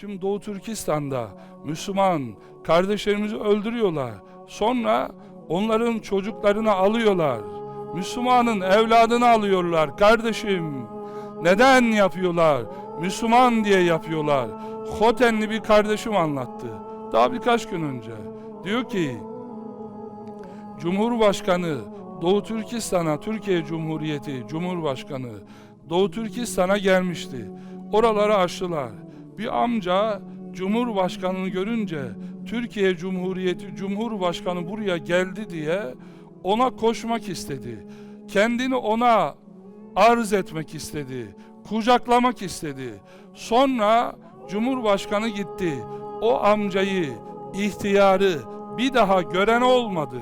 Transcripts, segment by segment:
Şimdi Doğu Türkistan'da Müslüman kardeşlerimizi öldürüyorlar. Sonra onların çocuklarını alıyorlar. Müslümanın evladını alıyorlar kardeşim. Neden yapıyorlar? Müslüman diye yapıyorlar. Hotenli bir kardeşim anlattı. Daha birkaç gün önce. Diyor ki Cumhurbaşkanı Doğu Türkistan'a, Türkiye Cumhuriyeti Cumhurbaşkanı Doğu Türkistan'a gelmişti. Oraları açtılar. Bir amca Cumhurbaşkanını görünce Türkiye Cumhuriyeti Cumhurbaşkanı buraya geldi diye ona koşmak istedi. Kendini ona arz etmek istedi. Kucaklamak istedi. Sonra Cumhurbaşkanı gitti. O amcayı, ihtiyarı bir daha gören olmadı.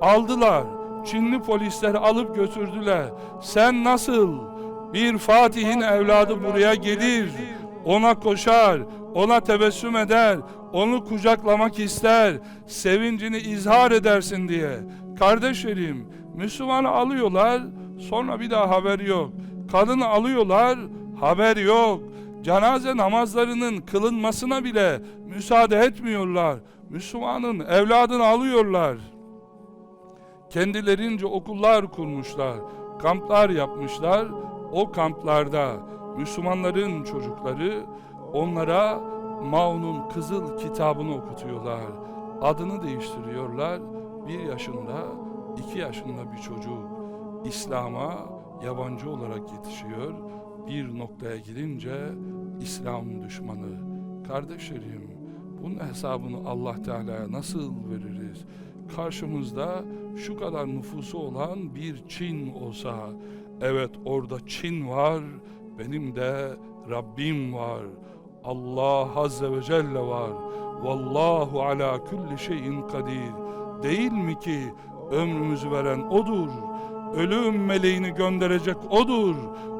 Aldılar. Çinli polisler alıp götürdüler. Sen nasıl bir Fatih'in evladı buraya gelir, ona koşar, ona tebessüm eder, onu kucaklamak ister, sevincini izhar edersin diye. Kardeşlerim, Müslümanı alıyorlar, sonra bir daha haber yok. Kadını alıyorlar, haber yok. Cenaze namazlarının kılınmasına bile müsaade etmiyorlar. Müslümanın evladını alıyorlar. Kendilerince okullar kurmuşlar, kamplar yapmışlar. O kamplarda Müslümanların çocukları onlara Mao'nun Kızıl kitabını okutuyorlar. Adını değiştiriyorlar. Bir yaşında, iki yaşında bir çocuk İslam'a yabancı olarak yetişiyor. Bir noktaya gelince İslam düşmanı. Kardeşlerim, bunun hesabını Allah Teala'ya nasıl veririz? Karşımızda şu kadar nüfusu olan bir Çin olsa, evet orada Çin var, benim de Rabbim var. Allah Azze ve Celle var. Vallahu ala kulli şeyin kadir. Değil mi ki ömrümüzü veren O'dur. Ölüm meleğini gönderecek O'dur.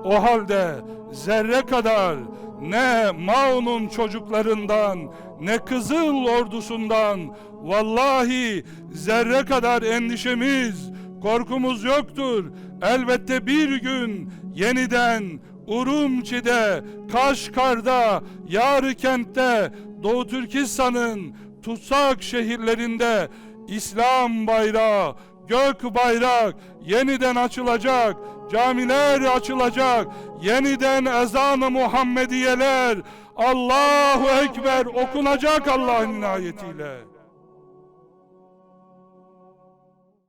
O halde zerre kadar ne Mao'nun çocuklarından ne Kızıl ordusundan vallahi zerre kadar endişemiz, korkumuz yoktur. Elbette bir gün yeniden Urumçi'de, Kaşgar'da, Yarıkent'te, Doğu Türkistan'ın tutsak şehirlerinde İslam bayrağı, gök bayrak yeniden açılacak, camiler açılacak, yeniden ezan-ı Muhammediyeler, Allahu Ekber okunacak Allah'ın inayetiyle.